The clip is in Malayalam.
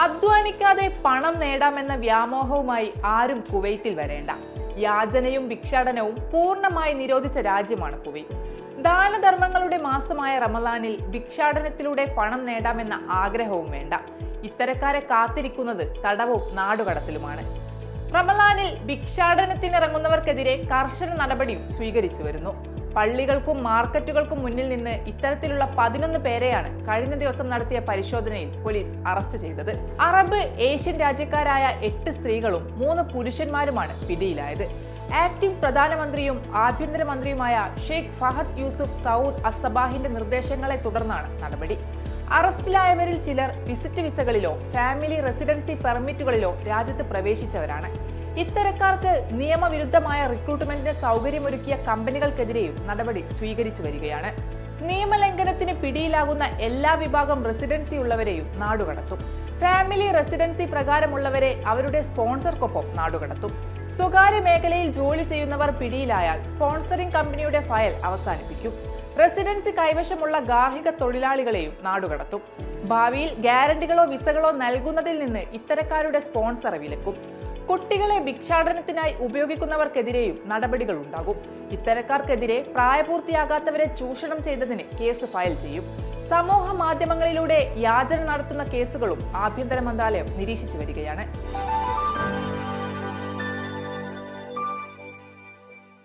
അധ്വാനിക്കാതെ പണം നേടാമെന്ന വ്യാമോഹവുമായി ആരും കുവൈത്തിൽ വരേണ്ട. യാചനയും ഭിക്ഷാടനവും പൂർണമായി നിരോധിച്ച രാജ്യമാണ് കുവൈറ്റ് ദാനധർമ്മങ്ങളുടെ മാസമായ റമലാനിൽ ഭിക്ഷാടനത്തിലൂടെ പണം നേടാമെന്ന ആഗ്രഹവും വേണ്ട. ഇത്തരക്കാരെ കാത്തിരിക്കുന്നത് തടവും നാടുകടത്തിലുമാണ്. റമലാനിൽ ഭിക്ഷാടനത്തിനിറങ്ങുന്നവർക്കെതിരെ കർശന നടപടിയും സ്വീകരിച്ചു വരുന്നു. പള്ളികൾക്കും മാർക്കറ്റുകൾക്കും മുന്നിൽ നിന്ന് ഇത്തരത്തിലുള്ള പതിനൊന്ന് പേരെയാണ് കഴിഞ്ഞ ദിവസം നടത്തിയ പരിശോധനയിൽ പോലീസ് അറസ്റ്റ് ചെയ്തത്. അറബ് ഏഷ്യൻ രാജ്യക്കാരായ എട്ട് സ്ത്രീകളും മൂന്ന് പുരുഷന്മാരുമാണ് പിടിയിലായത്. ആക്ടിംഗ് പ്രധാനമന്ത്രിയും ആഭ്യന്തരമന്ത്രിയുമായ ഷെയ്ഖ് ഫഹദ് യൂസുഫ് സൗദ് അസബാഹിന്റെ നിർദ്ദേശങ്ങളെ തുടർന്നാണ് നടപടി. അറസ്റ്റിലായവരിൽ ചിലർ വിസിറ്റ് വിസകളിലോ ഫാമിലി റെസിഡൻസി പെർമിറ്റുകളിലോ രാജ്യത്ത് പ്രവേശിച്ചവരാണ്. ഇത്തരക്കാർക്ക് നിയമവിരുദ്ധമായ റിക്രൂട്ട്മെന്റിന് സൗകര്യമൊരുക്കിയ കമ്പനികൾക്കെതിരെയും നടപടി സ്വീകരിച്ചു വരികയാണ്. നിയമലംഘനത്തിന് പിടിയിലാകുന്ന എല്ലാ വിഭാഗം റെസിഡൻസി ഉള്ളവരെയും നാടുകടത്തും. ഫാമിലി റെസിഡൻസി പ്രകാരമുള്ളവരെ അവരുടെ സ്പോൺസർക്കൊപ്പം നാടുകടത്തും. സ്വകാര്യ മേഖലയിൽ ജോലി ചെയ്യുന്നവർ പിടിയിലായാൽ സ്പോൺസറിംഗ് കമ്പനിയുടെ ഫയൽ അവസാനിപ്പിക്കും. റെസിഡൻസി കൈവശമുള്ള ഗാർഹിക തൊഴിലാളികളെയും നാടുകടത്തും. ഭാവിയിൽ ഗ്യാരണ്ടികളോ വിസകളോ നൽകുന്നതിൽ നിന്ന് ഇത്തരക്കാരുടെ സ്പോൺസറെ വിലക്കും. കുട്ടികളെ ഭിക്ഷാടനത്തിനായി ഉപയോഗിക്കുന്നവർക്കെതിരെയും നടപടികൾ ഉണ്ടാകും. ഇത്തരക്കാർക്കെതിരെ പ്രായപൂർത്തിയാകാത്തവരെ ചൂഷണം ചെയ്തതിന് കേസ് ഫയൽ ചെയ്യും. സമൂഹ മാധ്യമങ്ങളിലൂടെ യാചന നടത്തുന്ന കേസുകളും ആഭ്യന്തര മന്ത്രാലയം നിരീക്ഷിച്ചു വരികയാണ്.